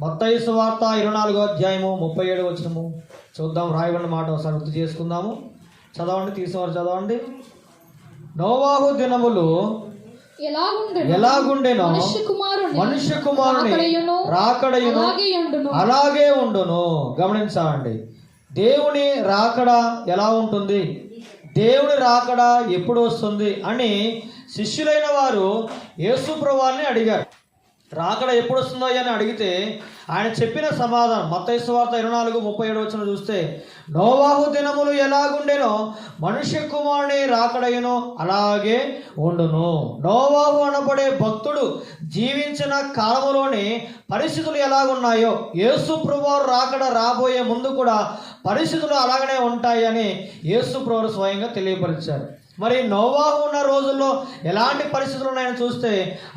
మత్తయి సువార్త ఇరవై నాలుగో అధ్యాయము ముప్పై ఏడు వచ్చినము చూద్దాం రాయబడిన మాట ఒకసారి గుర్తు చేసుకుందాము. చదవండి తీసేవారు చదవండి. నోవాహు దినములు ఎలాగుండెను? మనుష్య కుమారుని రాకడయును అలాగే ఉండును. గమనించండి దేవుని రాకడ ఎలా ఉంటుంది? దేవుని రాకడ ఎప్పుడు వస్తుంది అని శిష్యులైన వారు యేసు ప్రభువాన్ని అడిగారు. రాకడ ఎప్పుడు వస్తుందో అని అడిగితే ఆయన చెప్పిన సమాధానం మత్తయి వార్త ఇరవై నాలుగు ముప్పై ఏడు వచ్చిన చూస్తే నోవాహు దినములు ఎలాగుండెనో మనుష్య కుమారుని రాకడయ్యను అలాగే ఉండును. నోవాహు అనబడే భక్తుడు జీవించిన కాలములోని పరిస్థితులు ఎలాగున్నాయో యేసు ప్రభువారు రాకడ రాబోయే ముందు కూడా పరిస్థితులు అలాగనే ఉంటాయని యేసు ప్రభువారు స్వయంగా తెలియపరిచారు. మరి నోవాహు ఉన్న రోజుల్లో ఎలాంటి పరిస్థితులు ఉన్నాయని చూస్తే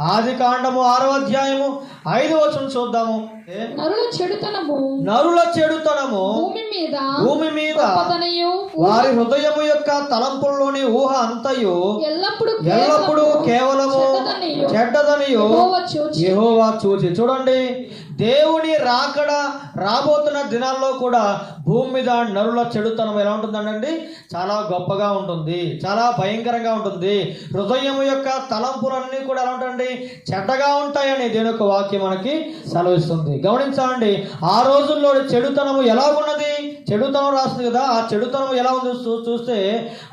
ఆది కాండము ఆరో అధ్యాయము ఐదు వచనం చూద్దాము? నరుల చెడుతనము. నరుల చెడుతనము భూమి మీద భూమి మీద వారి హృదయము యొక్క తలంపుల్లోని ఊహ అంతయు ఎల్లప్పుడు ఎల్లప్పుడూ కేవలము చెడ్డదనియు. యెహోవా చూచి. చూడండి దేవుని రాకడ రాబోతున్న దినాల్లో కూడా భూమి మీద నరుల చెడుతనం ఎలా ఉంటుందండి చాలా గొప్పగా ఉంటుంది. చాలా భయంకరంగా ఉంటుంది. హృదయం యొక్క తలంపులన్నీ కూడా ఎలా ఉంటాయండి చెడ్డగా ఉంటాయని దేని యొక్క వాక్యం మనకి సెలవిస్తుంది. గమనించండి ఆ రోజుల్లో చెడుతనము ఎలా ఉన్నది చెడుతనం రాస్తుంది కదా. ఆ చెడుతనం ఎలా ఉంది చూ- చూస్తే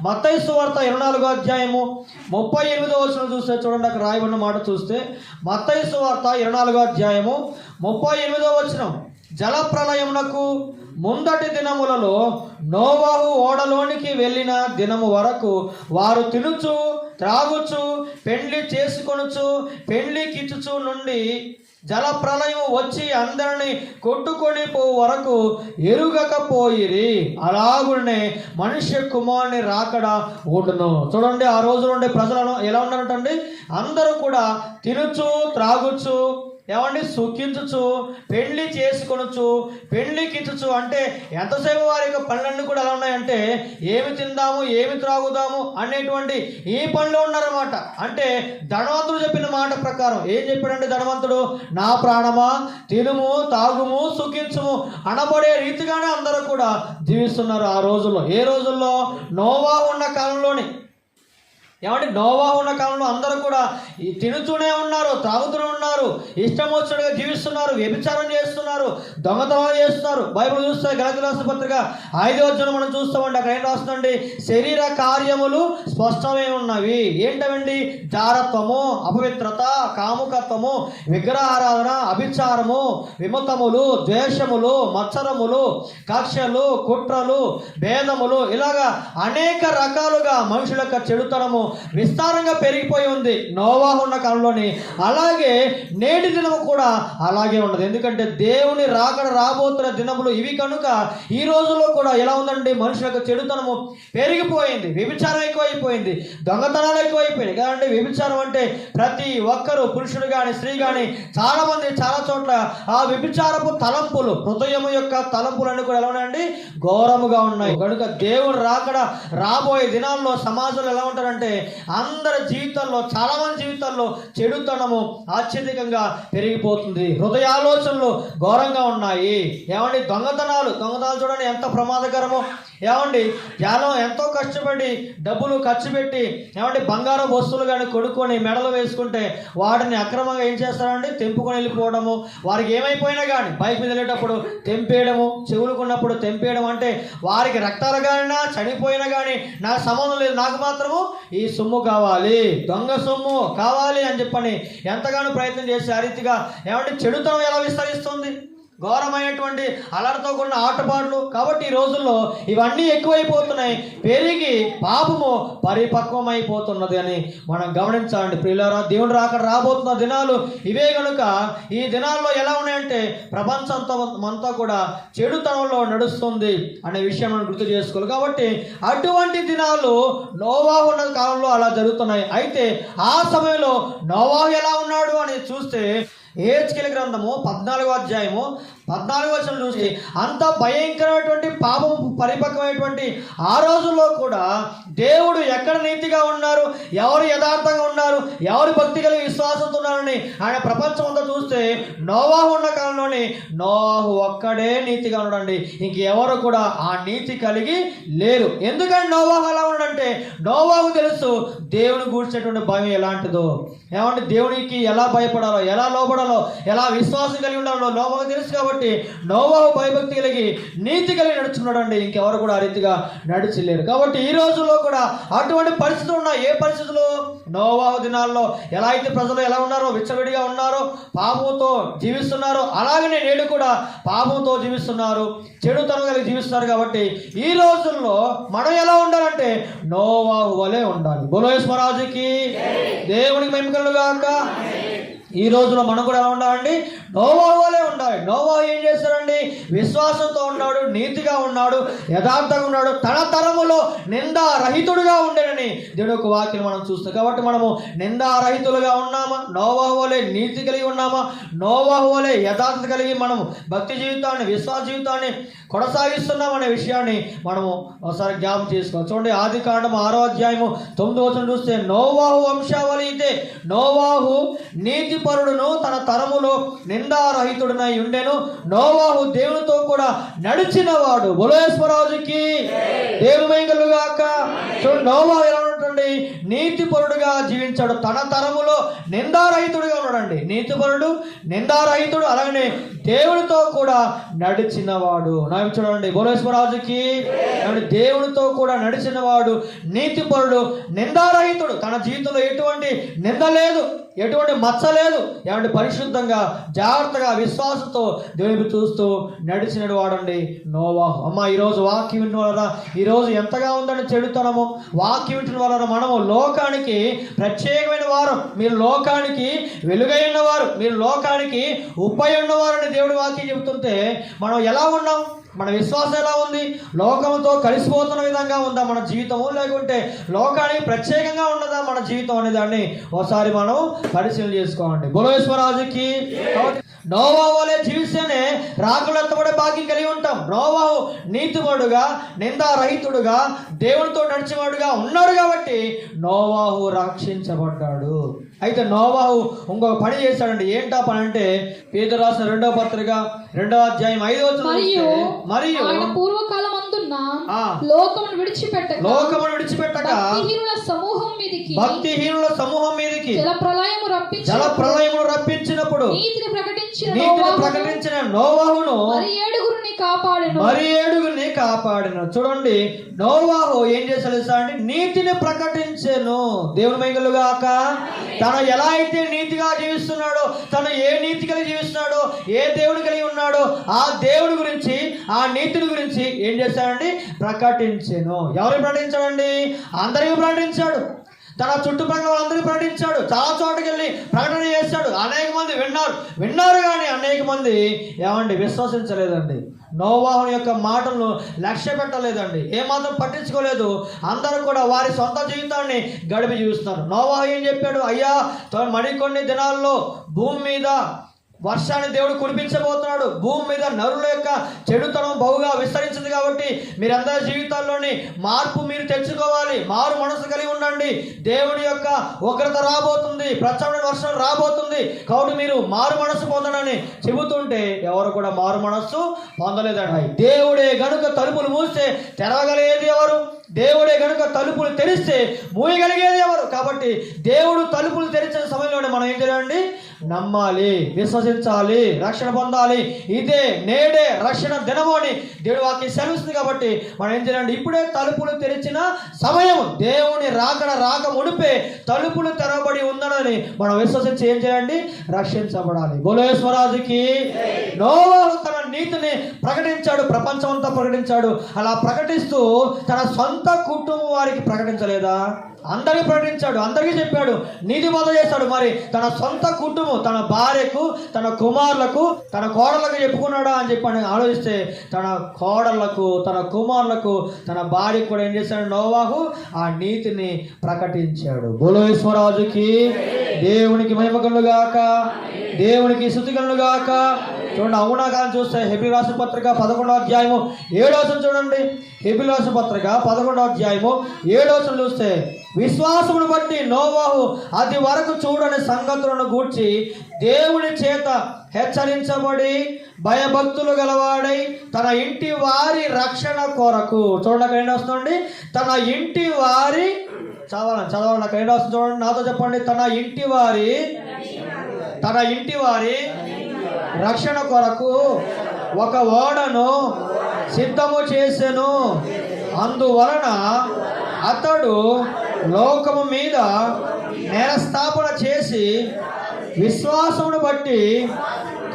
మత్తయి వార్త ఇరవై నాలుగో అధ్యాయము ముప్పై ఎనిమిదో వచ్చిన చూస్తే చూడండి అక్కడ రాయబడిన మాట చూస్తే మత్తయి వార్త ఇరవై నాలుగో అధ్యాయము ముప్పై ఎనిమిదో వచనం. జల ప్రళయమునకు ముందటి దినములలో నోవాహు ఓడలోనికి వెళ్ళిన దినము వరకు వారు తినుచు త్రాగుచు పెండ్లి చేసుకొనుచు పెండ్లి కిచ్చుచు నుండి జల ప్రళయం వచ్చి అందరిని కొట్టుకొని పో వరకు ఎరుగకపోయిరి. అలాగునే మనుష్య కుమారుని రాకడ ఉండును చూడండి ఆ రోజు నుండి ప్రజలను ఎలా ఉన్నారంటండి? అందరూ కూడా తినుచు త్రాగుచు ఏమండి? సుఖించుచు పెళ్ళి చేసుకొనొచ్చు పెళ్ళి అంటే ఎంతసేపు వారి యొక్క పనులన్నీ కూడా ఎలా ఉన్నాయంటే ఏమి తిందాము ఏమి త్రాగుదాము అనేటువంటి ఈ పనిలో ఉన్నారన్నమాట. అంటే ధనవంతుడు చెప్పిన మాట ప్రకారం ఏం చెప్పాడంటే ధనవంతుడు నా ప్రాణమా తినుము తాగుము సుఖించుము అనబడే రీతిగానే అందరూ కూడా జీవిస్తున్నారు ఆ రోజుల్లో. ఏ రోజుల్లో? నోవా ఉన్న కాలంలోని. ఏమంటే నోవా ఉన్న కాలంలో అందరూ కూడా తినుతూనే ఉన్నారు తాగుతూనే ఉన్నారు ఇష్టం వచ్చినట్టుగా జీవిస్తున్నారు వ్యభిచారం చేస్తున్నారు దొంగతనాలు చేస్తున్నారు. బైబిల్ చూస్తే గలతి రాష్ట్ర పత్రిక ఐదో వచ్చిన మనం చూస్తామండి అక్కడ ఏం రాస్తుందండి? శరీర కార్యములు స్పష్టమై ఉన్నవి. ఏంటవండి? జారత్వము అపవిత్రత కాముకత్వము విగ్రహారాధన అభిచారము విమతములు ద్వేషములు మత్సరములు కక్షలు కుట్రలు భేదములు ఇలాగా అనేక రకాలుగా మనుషుల యొక్క చెడుతనము విస్తారంగా పెరిగిపోయి ఉంది. నోవాహు ఉన్న కాలంలోని. అలాగే నేటి దినము కూడా అలాగే ఉండదు ఎందుకంటే దేవుని రాకడ రాబోతున్న దినములు ఇవి కనుక ఈ రోజుల్లో కూడా ఎలా ఉందండి మనుషుల యొక్క చెడుతనము పెరిగిపోయింది. వ్యభిచారం ఎక్కువైపోయింది. దొంగతనాలు ఎక్కువైపోయింది కదండి వ్యభిచారం అంటే ప్రతి ఒక్కరు పురుషుడు కానీ స్త్రీ కానీ చాలా మంది చాలా చోట్ల ఆ వ్యభిచారపు తలంపులు హృదయం యొక్క తలంపులన్నీ కూడా ఎలా ఉన్నాయండి? ఘోరముగా ఉన్నాయి. కనుక దేవుడు రాకడ రాబోయే దినాల్లో సమాజంలో ఎలా ఉంటారంటే అందరి జీవితాల్లో చాలా మంది జీవితాల్లో చెడుతనము అత్యధికంగా పెరిగిపోతుంది. హృదయ ఆలోచనలు ఘోరంగా ఉన్నాయి. ఏమండి దొంగతనాలు? దొంగతనాలు చూడండి ఎంత ప్రమాదకరమో. ఏమండి ధ్యానం ఎంతో కష్టపడి డబ్బులు ఖర్చు పెట్టి ఏమండి బంగారం వస్తువులు కానీ కొనుక్కొని మెడలు వేసుకుంటే వాటిని అక్రమంగా ఏం చేస్తారండి? తెంపుకొని వెళ్ళిపోవడము. వారికి ఏమైపోయినా కానీ బైక్ మీద వెళ్ళేటప్పుడు తెంపేయడము చెవులుకున్నప్పుడు తెంపేయడం అంటే వారికి రక్తాలు కానినా చనిపోయినా కానీ నాకు సంబంధం లేదు. నాకు మాత్రము ఈ సొమ్ము కావాలి. దొంగ సొమ్ము కావాలి అని చెప్పని ఎంతగానో ప్రయత్నం చేసి ఆ రీతిగా ఏమంటే చెడుతనం ఎలా విస్తరిస్తుంది? ఘోరమైనటువంటి అలర్తో కూడిన ఆటపాటలు. కాబట్టి ఈ రోజుల్లో ఇవన్నీ ఎక్కువైపోతున్నాయి. పెరిగి పాపము పరిపక్వమైపోతున్నది అని మనం గమనించాలండి. ప్రియులారా దేవుడు రాక రాబోతున్న దినాలు ఇవే కనుక ఈ దినాల్లో ఎలా ఉన్నాయంటే ప్రపంచంతో అంతా కూడా చెడుతనంలో నడుస్తుంది అనే విషయం మనం గుర్తు చేసుకోవాలి. కాబట్టి అటువంటి దినాలు నోవా ఉన్న కాలంలో అలా జరుగుతున్నాయి. అయితే ఆ సమయంలో నోవా ఎలా ఉన్నాడు అని చూస్తే ఏహెచ్కెల్ గ్రంథము పద్నాలుగో అధ్యాయము పద్నాలుగు వచనం చూసి అంత భయంకరమైనటువంటి పాపం పరిపక్వమైనటువంటి ఆ రోజుల్లో కూడా దేవుడు ఎక్కడ నీతిగా ఉన్నారు ఎవరు యథార్థంగా ఉన్నారు ఎవరు భక్తి కలిగి విశ్వాసంతో ఉన్నారని ఆయన ప్రపంచం అంతా చూస్తే నోవాహు ఉన్న కాలంలోని నోవాహు ఒక్కడే నీతిగా ఉన్నాడండి. ఇంకెవరు కూడా ఆ నీతి కలిగి లేరు. ఎందుకంటే నోవాహు అలా ఉన్నాడంటే నోవాహు తెలుసు దేవుని గూర్చేటువంటి భయం ఎలాంటిదో. ఏమంటే దేవునికి ఎలా భయపడాలో ఎలా లోపడాలో ఎలా విశ్వాసం కలిగి ఉండాలో నోవాహు తెలుసు కాబట్టి నోవాహు భయభక్తి కలిగి నీతి కలిగి నడుచుకున్నాడు అండి ఇంకెవరు కూడా ఆ రీతిగా నడిచలేరు. కాబట్టి ఈ రోజుల్లో కూడా అటువంటి పరిస్థితులు ఉన్నాయి. ఏ పరిస్థితులు? నోవాహు దినాల్లో ఎలా అయితే ప్రజలు ఎలా ఉన్నారో విచ్చవిడిగా ఉన్నారో పాపంతో జీవిస్తున్నారో. అలాగనే నేడు కూడా పాపంతో జీవిస్తున్నారు. చెడుతనం కలిగి జీవిస్తున్నారు కాబట్టి ఈ రోజుల్లో మనం ఎలా ఉండాలంటే నోవాహు వలె ఉండాలి. బులోస్వరాజుకి దేవునికి మెమ్మకలు గాక ఈ రోజులో మనం కూడా ఎలా ఉండాలండి? నోవా వలే ఉండాలి. నోవాహు ఏం చేస్తాడండి? విశ్వాసంతో ఉన్నాడు నీతిగా ఉన్నాడు యథార్థంగా ఉన్నాడు తన తరములో నిందారహితుడుగా ఉండేనని దేవుడు ఒక వాక్యం మనం చూస్తాం కాబట్టి మనము నిందారహితులుగా ఉన్నామా? నోవా వలే నీతి కలిగి ఉన్నామా? నోవా వలే యథార్థత కలిగి మనము భక్తి జీవితాన్ని విశ్వాస జీవితాన్ని కొనసాగిస్తున్నాం అనే విషయాన్ని మనము ఒకసారి జ్ఞాపం చేసుకోవాలి. చూడండి ఆది కాండం ఆరో అధ్యాయము తొమ్మిది వచ్చిన చూస్తే నోవాహు వంశావళి అయితే నోవాహు నీతిపరుడును తన తరములో నిందారహితుడునై ఉండెను. నోవాహు దేవునితో కూడా నడిచిన వాడు బులేశ్వరాజుకి దేవుని కలుగాక చూడండి ఎలా ఉంటుంది నీతిపరుడుగా జీవించాడు. తన తరములో నిందారహితుడుగా ఉన్నాడండి. నీతిపరుడు నిందారహితుడు అలాగనే దేవునితో కూడా నడిచినవాడు. నాకు చూడండి. భువనేశ్వరరాజుకి ఏమండి దేవునితో కూడా నడిచిన వాడు నీతిపరుడు నిందారహితుడు. తన జీవితంలో ఎటువంటి నింద లేదు ఎటువంటి మచ్చ లేదు. ఏమంటే పరిశుద్ధంగా జాగ్రత్తగా విశ్వాసంతో దేవుని చూస్తూ నడిచినడు వాడండి నోవాహు అమ్మ ఈరోజు వాక్యం వింటున్న ఈరోజు ఎంతగా ఉందని చెడుతనము? వాక్యం వింటున్న వలన మనము లోకానికి ప్రత్యేకమైన వారు. మీరు లోకానికి వెలుగై ఉన్నవారు. మీరు లోకానికి ఉప్పై ఉన్నవారు అని దేవుడి వాక్యం చెబుతుంటే మనం ఎలా ఉన్నాం? మన విశ్వాసం ఎలా ఉంది? లోకంతో కలిసిపోతున్న విధంగా ఉందా మన జీవితము లేకుంటే లోకానికి ప్రత్యేకంగా ఉన్నదా మన జీవితం అనే దాన్ని ఒకసారి మనం పరిశీలన చేసుకోండి బులవేశ్వరరాజుకి నోవా వలె జీవిస్తేనే రాకులు ఎత్తబడే భాగ్యం కలిగి ఉంటాం. నోవాహు నీతిమడుగా నిందారహితుడుగా దేవునితో నడిచేవాడుగా ఉన్నాడు కాబట్టి నోవాహు రక్షించబడ్డాడు. అయితే నోవాహు ఇంకొక పని చేశాడండి. ఏంటా పని అంటే పేద రాసిన రెండవ పత్రిక రెండవ అధ్యాయం ఐదవ మరియు పూర్వకాలం లోకమును విడిచిపెట్టక లోకమును విడిచిపెట్టక భక్తిహీనుల సమూహం మీదికి భక్తిహీనుల సమూహం మీదకి జల ప్రళయము రప్పించి జల ప్రళయమును రప్పించినప్పుడు నీతిని ప్రకటించిన నీతిని ప్రకటించిన నోవాహును మరి ఏడుగురిని కాపాడెను మరి ఏడుగురిని కాపాడిన చూడండి నోవాహు ఏం చేశాడు తెలుసా అండి నీతిని ప్రకటించాను దేవుని మైగలుగాక తను ఎలా అయితే నీతిగా జీవిస్తున్నాడో తను ఏ నీతి కలిగి జీవిస్తున్నాడో ఏ దేవుడు కలిగి ఉన్నాడో ఆ దేవుడి గురించి ఆ నీతిని గురించి ఏం చేశాడండి? ప్రకటించాను. ఎవరికి ప్రకటించాడండి? అందరికీ ప్రకటించాడు. తన చుట్టుపక్కల వాళ్ళందరికీ ప్రకటించాడు. చాలా చోటుకి వెళ్ళి ప్రకటన చేశాడు. అనేక మంది విన్నారు. విన్నారు కానీ అనేక మంది ఏమండి విశ్వసించలేదండి. నోవాహం యొక్క మాటలను లక్ష్య పెట్టలేదండి. ఏమాత్రం పట్టించుకోలేదు. అందరూ కూడా వారి సొంత జీవితాన్ని గడిపి జీవిస్తున్నారు. నోవాహం ఏం చెప్పాడు? అయ్యా తో- మరికొన్ని దినాల్లో భూమి మీద వర్షాన్ని దేవుడు కురిపించబోతున్నాడు. భూమి మీద నరుల యొక్క చెడుతనం బహుగా విస్తరించింది కాబట్టి మీరందరి జీవితాల్లోని మార్పు మీరు తెచ్చుకోవాలి. మారు మనసు కలిగి ఉండండి. దేవుడి యొక్క ఉగ్రత రాబోతుంది. ప్రచండ వర్షం రాబోతుంది. కాబట్టి మీరు మారు మనసు పొందడని చెబుతుంటే ఎవరు కూడా మారు మనస్సు పొందలేదండి. దేవుడే గనుక తలుపులు మూస్తే తెరవగలిగేది ఎవరు? దేవుడే గనుక తలుపులు తెరిస్తే మూయగలిగేది ఎవరు? కాబట్టి దేవుడు తలుపులు తెరిచిన సమయంలోనే మనం ఏం చేయాలండి? నమ్మాలి విశ్వసించాలి రక్షణ పొందాలి. ఇదే నేడే రక్షణ దినము అని దేవుడు వాకి సెలవుస్తుంది కాబట్టి మనం ఏం చేయాలండి ఇప్పుడే తలుపులు తెరిచిన సమయం దేవుని రాకడ రాక ముడిపే తలుపులు తెరవబడి ఉందనని మనం విశ్వసించి ఏం చేయండి రక్షించబడాలి. బోలేశ్వరాజుకి నోవాహు తన నీతిని ప్రకటించాడు ప్రపంచం అంతా ప్రకటించాడు. అలా ప్రకటిస్తూ తన సొంత కుటుంబం వారికి ప్రకటించలేదా? అందరికీ ప్రకటించాడు అందరికీ చెప్పాడు నీతి బోధ చేస్తాడు మరి. తన సొంత కుటుంబం తన భార్యకు తన కుమారులకు తన కోడలకు చెప్పుకున్నాడా అని చెప్పి ఆలోచిస్తే తన కోడళ్ళకు తన కుమారులకు తన భార్యకు కూడా ఏం చేశాడు నోవాహు? ఆ నీతిని ప్రకటించాడు. బులోశ్వరాజుకి దేవునికి మహిమగలుగాక దేవునికి శుతిగలుగాక గాక చూడండి అవునా కానీ చూస్తే హెబిల్ రాసిన పత్రిక పదకొండో అధ్యాయము. ఏడోసం చూడండి. హెబిల్ రాసిన పత్రిక పదకొండో అధ్యాయము. ఏడోసం చూస్తే విశ్వాసమును బట్టి నోవాహు అది వరకు చూడని సంగతులను గూర్చి దేవుని చేత హెచ్చరించబడి భయభక్తులు గలవాడై తన ఇంటి వారి రక్షణ కొరకు చూడండి అక్కడ వస్తుంది తన ఇంటి వారి చదవాలి చదవాలి అక్కడ వస్తుంది చూడండి? నాతో చెప్పండి. తన ఇంటి వారి తన ఇంటి వారి రక్షణ కొరకు ఒక ఓడను సిద్ధము చేసెను. అందువలన అతడు లోకము మీద నేరస్థాపన చేసి విశ్వాసమును బట్టి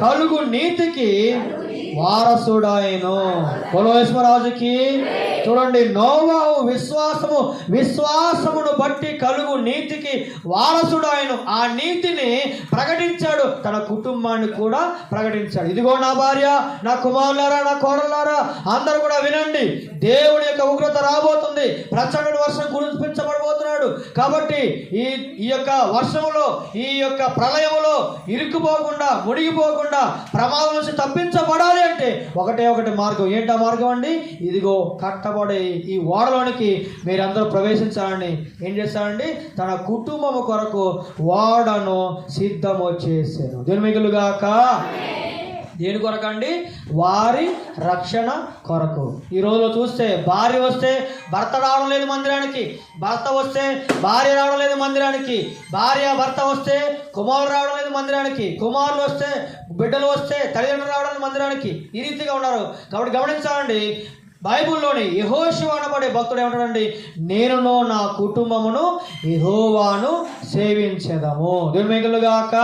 కలుగు నీతికి వారసుడాయను కొలవేశ్వరాజుకి చూడండి నోవాహు విశ్వాసము విశ్వాసమును బట్టి కలుగు నీతికి వారసుడాయను ఆ నీతిని ప్రకటించాడు తన కుటుంబాన్ని కూడా ప్రకటించాడు. ఇదిగో నా భార్య నా కుమారులారా నా కోడలారా అందరూ కూడా వినండి దేవుడి యొక్క ఉగ్రత రాబోతుంది. ప్రచండ వర్షం ఉన్నాడు కాబట్టి ఈ ఈ యొక్క వర్షంలో ఈ యొక్క ప్రళయంలో ఇరుక్కుపోకుండా మునిగిపోకుండా ప్రమాదం నుంచి తప్పించబడాలి అంటే ఒకటే ఒకటి మార్గం. ఏంటా మార్గం అండి? ఇదిగో కట్టబడే ఈ ఓడలోనికి మీరందరూ ప్రవేశించాలని ఏం చేస్తారండి? తన కుటుంబం కొరకు ఓడను సిద్ధము చేశాను దినమిగులుగాక దేని కొరకండి వారి రక్షణ కొరకు. ఈ రోజులో చూస్తే భార్య వస్తే భర్త రావడం లేదు మందిరానికి భర్త వస్తే భార్య రావడం లేదు మందిరానికి భార్య భర్త వస్తే కుమారుడు రావడం లేదు మందిరానికి కుమారులు వస్తే బిడ్డలు వస్తే తల్లిదండ్రులు రావడం లేదు మందిరానికి. ఈ రీతిగా ఉన్నారు. కాబట్టి గమనించాలండి బైబిల్లోని యహోశివ అనబడే భక్తుడు ఏమంటాడండి? నేనును నా కుటుంబమును యహోవాను సేవించదము. గాక.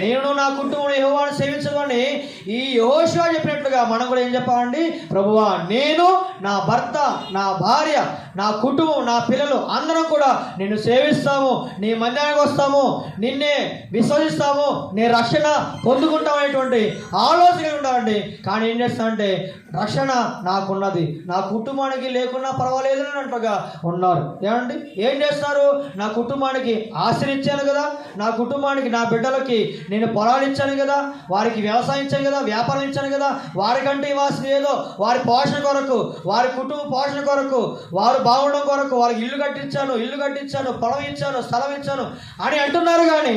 నేను నా కుటుంబం యహోవాను సేవించదని ఈ యహోశివ చెప్పినట్లుగా మనం కూడా ఏం చెప్పాలండి? ప్రభువా నేను నా భర్త నా భార్య నా కుటుంబం నా పిల్లలు అందరం కూడా నిన్ను సేవిస్తాము. నీ మందిరానికి వస్తాము. నిన్నే విశ్వసిస్తాము. నీ రక్షణ పొందుకుంటాం అనేటువంటి ఆలోచన ఉండాలండి. కానీ ఏం చేస్తామంటే రక్షణ నాకున్న నాకున్నది నా కుటుంబానికి లేకున్నా పర్వాలేదు అని అంటగా ఉన్నారు. ఏమండి? ఏం చేస్తున్నారు నా కుటుంబానికి ఆశ్రయించాను కదా. నా కుటుంబానికి నా బిడ్డలకి నేను పొలాలు ఇచ్చాను కదా. వారికి వ్యవసాయం ఇచ్చాను కదా వ్యాపారం ఇచ్చాను కదా. వారికంటే ఇవ్వాల్సింది ఏదో. వారి పోషణ కొరకు వారి కుటుంబ పోషణ కొరకు వారు బాగుండడం కొరకు వారికి ఇల్లు కట్టించాను ఇల్లు కట్టించాను పొలం ఇచ్చాను స్థలం ఇచ్చాను అని అంటున్నారు కానీ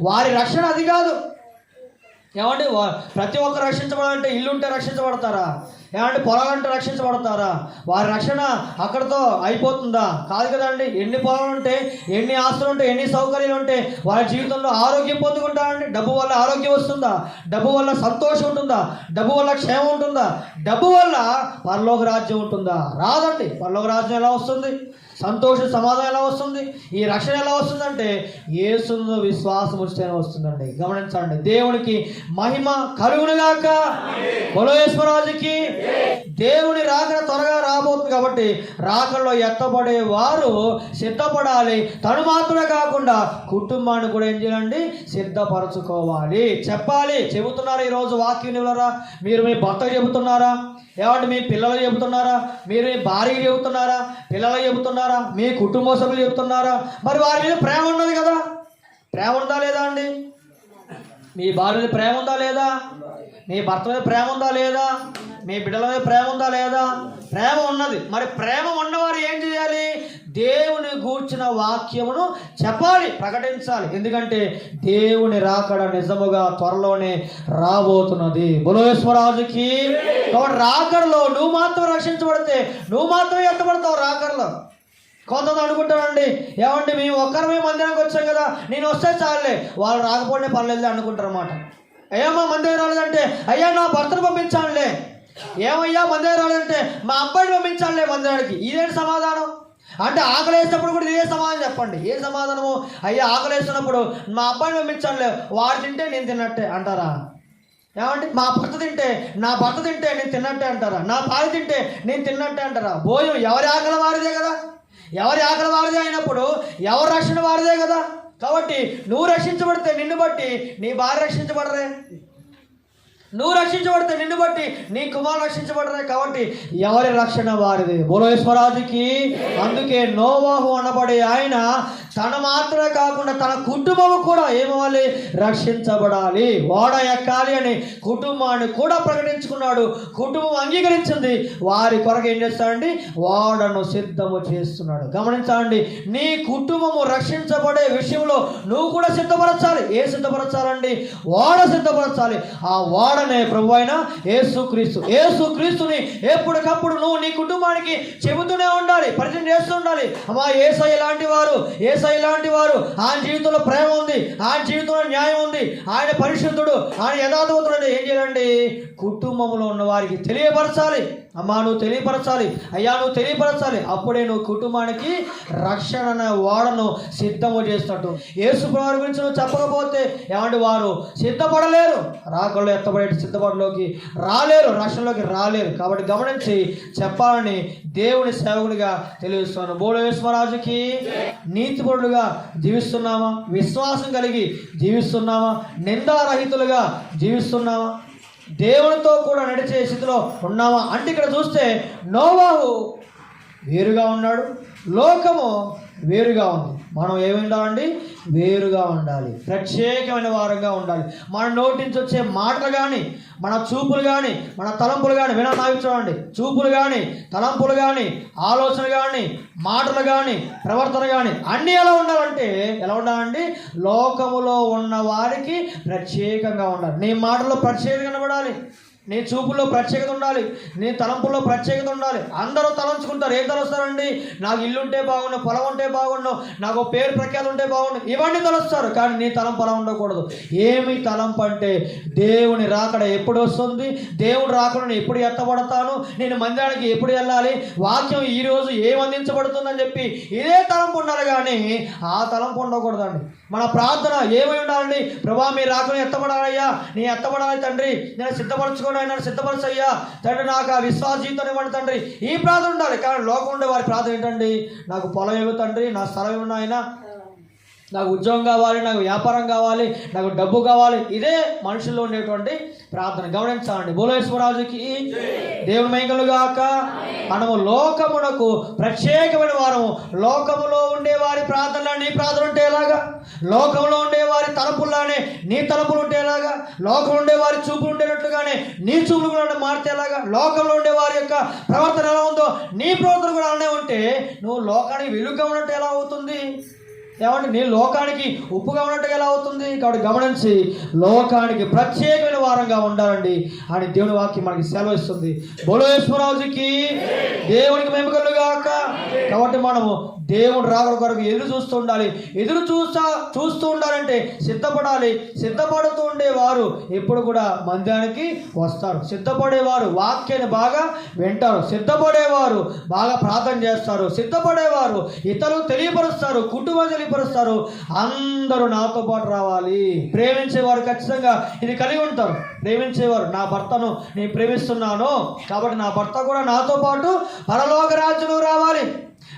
వారి రక్షణ అది కాదు. ఏమంటే ప్రతి ఒక్కరు రక్షించబడాలంటే ఇల్లు ఉంటే రక్షించబడతారా? ఏమంటే పొలాలంటే రక్షించబడతారా? వారి రక్షణ అక్కడతో అయిపోతుందా? కాదు కదండి ఎన్ని పొలాలు ఉంటే ఎన్ని ఆస్తులు ఉంటే ఎన్ని సౌకర్యాలు ఉంటే వారి జీవితంలో ఆరోగ్యం పొందుకుంటారండి డబ్బు వల్ల ఆరోగ్యం వస్తుందా? డబ్బు వల్ల సంతోషం ఉంటుందా? డబ్బు వల్ల క్షేమం ఉంటుందా? డబ్బు వల్ల పరలోక రాజ్యం ఉంటుందా? రాదండి పరలోక రాజ్యం ఎలా వస్తుంది? సంతోష సమాధానం ఎలా వస్తుంది? ఈ రక్షణ ఎలా వస్తుందంటే యేసును విశ్వాసం వస్తేనే వస్తుందండి. గమనించండి దేవునికి మహిమ కలుగునుగాక కొలయేశ్వరాజుకి దేవుని రాకడ త్వరగా రాబోతుంది కాబట్టి రాకడలో ఎత్తబడే వారు సిద్ధపడాలి. తను మాత్రమే కాకుండా కుటుంబాన్ని కూడా ఏం చేయాలండి? సిద్ధపరచుకోవాలి. చెప్పాలి. చెబుతున్నారు ఈరోజు వాక్యం ఇవ్వరా మీరు మీ భర్తకు చెబుతున్నారా? ఏమంటే మీ పిల్లలు చెబుతున్నారా? మీరు మీ భార్య చెబుతున్నారా? పిల్లలు చెబుతున్నారా? మీ కుటుంబ సభ్యులు చెప్తున్నారా? మరి వారి మీద ప్రేమ ఉన్నది కదా. ప్రేమ ఉందా లేదా అండి? మీ భార్య మీద ప్రేమ ఉందా లేదా? మీ భర్త మీద ప్రేమ ఉందా లేదా? మీ బిడ్డల మీద ప్రేమ ఉందా లేదా? ప్రేమ ఉన్నది. మరి ప్రేమ ఉన్నవారు ఏం చేయాలి? దేవుని గూర్చిన వాక్యమును చెప్పాలి ప్రకటించాలి. ఎందుకంటే దేవుని రాకడ నిజముగా త్వరలోనే రాబోతున్నది. బులవేశ్వరాజుకి కాబట్టి రాకడలో నువ్వు మాత్రం రక్షించబడితే నువ్వు మాత్రం ఎత్తబడతావు రాకడలో. కొంతమంది అనుకుంటారండి. ఏమంటే మేము ఒక్కరమే మందిరానికి వచ్చాం కదా నేను వస్తే చాలులే వాళ్ళు రాకపోతే పర్లేదు అనుకుంటారు అన్నమాట ఏమో మందిరం రాలేదంటే అయ్యా నా భర్తను పంపించానులే ఏమయ్యా మందిరం రాలేదంటే మా అబ్బాయిని పంపించానులే మందిరానికి. ఇదేంటి సమాధానం? అంటే ఆకలి వేసినప్పుడు కూడా ఇదే సమాధానం చెప్పండి. ఏ సమాధానము? అయ్యా ఆకలి వేసినప్పుడు మా అబ్బాయిని పంపించానులే వాడు తింటే నేను తిన్నట్టే అంటారా? ఏమంటే మా భర్త తింటే నా భర్త తింటే నేను తిన్నట్టే అంటారా? నా భార్య తింటే నేను తిన్నట్టే అంటారా? భోజనం ఎవరి ఆకలి వారిదే కదా? ఎవరి ఆకలి వారిదే అయినప్పుడు ఎవరి రక్షణ వారిదే కదా? కాబట్టి నువ్వు రక్షించబడితే నిన్ను బట్టి నీ భార్య రక్షించబడరే. నువ్వు రక్షించబడితే నిన్ను బట్టి నీ కుమారు రక్షించబడతాయి కాబట్టి ఎవరి రక్షణ వారిది? బోలేశ్వరాజుకి అందుకే నోవాహు అనబడే ఆయన తన మాత్రమే కాకుండా తన కుటుంబం కూడా ఏమవ్వాలి? రక్షించబడాలి. ఓడ ఎక్కాలి అని కుటుంబాన్ని కూడా ప్రకటించుకున్నాడు. కుటుంబం అంగీకరించింది. వారి కొరకు ఏం చేస్తాడండి? ఓడను సిద్ధము చేస్తున్నాడు. గమనించాలండి నీ కుటుంబము రక్షించబడే విషయంలో నువ్వు కూడా సిద్ధపరచాలి. ఏ సిద్ధపరచాలండి? ఓడ సిద్ధపరచాలి. ఆ ఓడనే ప్రభు అయిన ఏసుక్రీస్తు ఏసుక్రీస్తుని ఎప్పటికప్పుడు నువ్వు నీ కుటుంబానికి చెబుతూనే ఉండాలి పరిచయం చేస్తూ ఉండాలి. అమ్మా ఏసై లాంటి వారు ఏసై లాంటి వారు ఆయన జీవితంలో ప్రేమ ఉంది ఆయన జీవితంలో న్యాయం ఉంది. ఆయన పరిశుద్ధుడు ఆయన యథార్థవంతుడు ఏం చేయాలండి? కుటుంబంలో ఉన్న వారికి తెలియపరచాలి. అమ్మా నువ్వు తెలియపరచాలి. అయ్యా నువ్వు తెలియపరచాలి. అప్పుడే నువ్వు కుటుంబానికి రక్షణ అనే ఓడను సిద్ధము చేస్తున్నట్టు యేసు ప్రభు గురించి నువ్వు చెప్పకపోతే ఏమంటే వారు? సిద్ధపడలేరు. రాకళ్ళు ఎత్తబడే సిద్ధపడలోకి రాలేరు రక్షణలోకి రాలేరు. కాబట్టి గమనించి చెప్పాలని దేవుని సేవకుడిగా తెలియజేస్తున్నాను. బోడవేశ్వరాజుకి నీతిపరుడుగా జీవిస్తున్నామా? విశ్వాసం కలిగి జీవిస్తున్నామా? నిందారహితులుగా జీవిస్తున్నామా? దేవునితో కూడా నడిచే స్థితిలో ఉన్నామా అంటే ఇక్కడ చూస్తే నోవాహు వేరుగా ఉన్నాడు లోకము వేరుగా ఉంది. మనం ఏమి ఉండాలండి వేరుగా ఉండాలి. ప్రత్యేకమైన వారంగా ఉండాలి. మన నోటి నుంచి వచ్చే మాటలు కానీ మన చూపులు కానీ మన తలంపులు కానీ విన చూడండి. చూపులు కానీ తలంపులు కానీ ఆలోచన కానీ మాటలు కానీ ప్రవర్తన కానీ అన్నీ ఎలా ఉండాలంటే ఎలా ఉండాలండి? లోకములో ఉన్న వారికి ప్రత్యేకంగా ఉండాలి. నీ మాటలో ప్రత్యేకంగా కనబడాలి. నీ చూపుల్లో ప్రత్యేకత ఉండాలి. నీ తలంపుల్లో ప్రత్యేకత ఉండాలి. అందరూ తలంచుకుంటారు. ఏం తలుస్తారండి? నాకు ఇల్లు ఉంటే బాగుండు పొలం ఉంటే బాగుండు నాకు పేరు ప్రఖ్యాత ఉంటే బాగుండు ఇవన్నీ తలుస్తారు. కానీ నీ తలంపు అలా ఉండకూడదు. ఏమి తలంపు అంటే దేవుని రాకడ ఎప్పుడు వస్తుంది? దేవుడు రాకడ నేను ఎప్పుడు ఎత్తబడతాను? నేను మందిరానికి ఎప్పుడు వెళ్ళాలి? వాక్యం ఈ రోజు ఏం అందించబడుతుందని చెప్పి ఇదే తలంపు ఉండాలి కానీ ఆ తలంపు ఉండకూడదండి. మన ప్రార్థన ఏమై ఉండాలండి? ప్రభా మీ రాకను ఎత్తబడాలయ్యా. నీ ఎత్తబడాలి తండ్రి. నేను సిద్ధపరచుకొని సిద్ధపరచయ్యా. తండ్రి నాకు ఆ విశ్వాస జీవితం ఇవ్వండి తండ్రి. ఈ ప్రార్థన ఉండాలి. కానీ లోకం ఉండే వారి ప్రార్థన ఏంటండి? నాకు పొలం ఏమో తండ్రి నా స్థలం ఇవ్వండి నాకు ఉద్యోగం కావాలి నాకు వ్యాపారం కావాలి నాకు డబ్బు కావాలి. ఇదే మనుషుల్లో ఉండేటువంటి ప్రార్థన. గమనించాలండి. భూలేశ్వరరాజుకి దేవుని మైకలు గాక. మనము లోకమునకు ప్రత్యేకమైన వారము. లోకములో ఉండే వారి ప్రార్థనలో నీ ప్రార్థన ఉంటే ఎలాగా? లోకంలో ఉండే వారి తలపుల్లానే నీ తలపులు ఉండేలాగా లోకం లోకంలో ఉండే వారి చూపులు ఉండేటట్లుగానే నీ చూపులు కూడా మారితే ఎలాగా? లోకంలో ఉండే వారి యొక్క ప్రవర్తన ఎలా ఉందో నీ ప్రవర్తన కూడా అలానే ఉంటే నువ్వు లోకానికి వెలుగుగా ఉన్నట్టు ఎలా అవుతుంది? ఏమంటే నేను లోకానికి ఉప్పుగా ఉన్నట్టుగా ఎలా అవుతుంది? కాబట్టి గమనించి లోకానికి ప్రత్యేకమైన వారంగా ఉండాలండి. అని దేవుని వాక్యం మనకి సెలవు ఇస్తుంది బోలేశ్వరరాజుకి దేవునికి మెమకలుగాక కాబట్టి మనము దేవుడు రాకడ కొరకు ఎదురు చూస్తూ ఉండాలి. ఎదురు చూస్తా చూస్తూ ఉండాలంటే సిద్ధపడాలి. సిద్ధపడుతూ ఉండేవారు ఎప్పుడు కూడా మందిరానికి వస్తారు. సిద్ధపడేవారు వాక్యాన్ని బాగా వింటారు. సిద్ధపడేవారు బాగా ప్రార్థన చేస్తారు. సిద్ధపడేవారు ఇతరులు తెలియపరుస్తారు. కుటుంబం తెలియపరుస్తారు అందరూ నాతో పాటు రావాలి. ప్రేమించేవారు ఖచ్చితంగా ఇది కలిగి ఉంటారు. ప్రేమించేవారు నా భర్తను నేను ప్రేమిస్తున్నాను కాబట్టి నా భర్త కూడా నాతో పాటు పరలోక రాజ్యంలో రావాలి.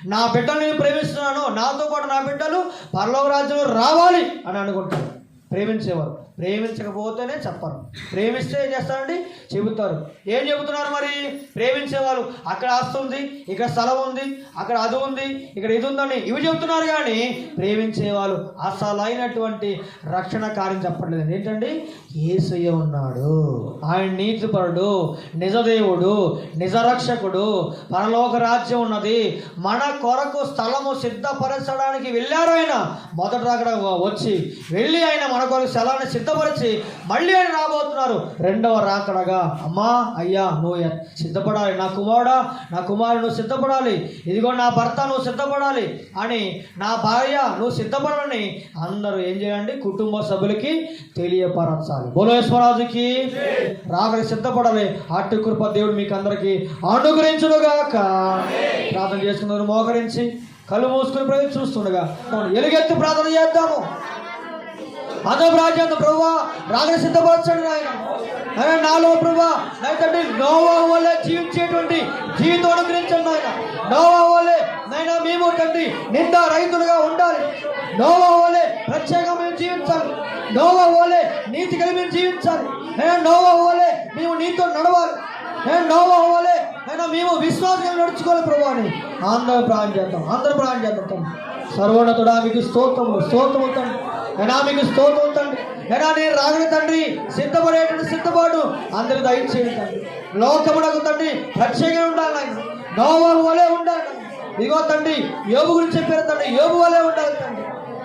నా బిడ్డలు నేను ప్రేమిస్తున్నాను. నాతో పాటు నా బిడ్డలు పరలోక రాజ్యంలో రావాలి అని అనుకుంటారు. ప్రేమించేవారు. ప్రేమించకపోతేనే చెప్పరు. ప్రేమిస్తే ఏం చేస్తారండి? చెబుతారు. ఏం చెబుతున్నారు మరి? ప్రేమించేవాళ్ళు అక్కడ ఆస్తి ఉంది ఇక్కడ స్థలం ఉంది అక్కడ అది ఉంది ఇక్కడ ఇది ఉందని ఇవి చెబుతున్నారు కానీ ప్రేమించేవాళ్ళు అసలైనటువంటి రక్షణ కార్యం చెప్పట్లేదు ఏంటండి? ఏసయ్య ఉన్నాడు. ఆయన నీతిపరుడు నిజదేవుడు నిజరక్షకుడు పరలోక రాజ్యం ఉన్నది. మన కొరకు స్థలము సిద్ధపరచడానికి వెళ్ళారు ఆయన. మొదట అక్కడ వచ్చి వెళ్ళి ఆయన మన కొరకు స్థలాన్ని సిద్ధపరిచి మళ్ళీ ఆయన రాబోతున్నారు. రెండవ రాకడగా అమ్మా అయ్యా నువ్వు సిద్ధపడాలి. నా కుమారుడా నా కుమారు నువ్వు సిద్ధపడాలి. ఇదిగో నా భర్త నువ్వు సిద్ధపడాలి. అని నా భార్య నువ్వు సిద్ధపడాలని అందరూ ఏం చేయండి? కుటుంబ సభ్యులకి తెలియపరచాలి. బోలేశ్వరాజుకి రాకడి సిద్ధపడాలి. అట్టి కృప దేవుడు మీకు అందరికీ అనుగ్రహించునుగాక. ప్రార్థన చేసుకున్నారు మోకరించి కళ్ళు మూసుకుని ప్రజలు చూస్తుండగా ఎలుగెత్తి ప్రార్థన చేద్దాము. అదొక రాజ్యాంగం ప్రభా రాగడ సిద్ధపరచండి నాయన. అరే నాలో ప్రభా నాయన తండ్రి నోవా వల్లే జీవించేటువంటి జీవితం అనుగ్రహించండి నాయన. నోవా వల్లే నైనా మేము తండ్రి నింద రైతులుగా ఉండాలి. నోవా వల్లే ప్రత్యేకంగా మేము జీవించాలి. నోవా వల్లే నీతి కలిగి మేము జీవించాలి. నైనా నోవా వల్లే మేము నీతో నడవాలి. నేను నోవా అవ్వాలి అయినా మేము విశ్వాసం నడుచుకోవాలి ప్రభు అని. అందరూ ప్రాణం చేద్దాం. అందరూ ప్రాణం చేద్దాం సర్వోన్నతుడా మీకు స్తోత్రములు స్తోత్రము తండ్రి. అయినా మీకు స్తోత్రం అవుతాండి అయినా నేను రాగని తండ్రి. సిద్ధపడేటువంటి సిద్ధపాటు అందరి దయచేయండి తండ్రి. లోకమునకు తండ్రి ప్రత్యేకంగా ఉండాలి ఆయన నోవా వలే ఉండాలి ఇగో తండ్రి యోగు గురించి చెప్పారు తండ్రి. యోగు వలే ఉండాలి తండ్రి.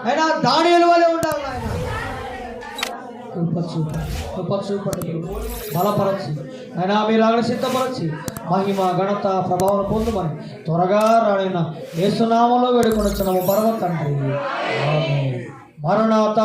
అయినా దానియల వలె ఉండాలి ఆయన కృప చూపండి. కృప చూపండి అయినా మీరు అక్కడ సిద్ధపరచి మహిమ ఘనత ప్రభావం పొందుమని త్వరగా రాడైన యేసునామంలో వేడుకొని వచ్చినాము పరమ తండ్రి. మరణాత.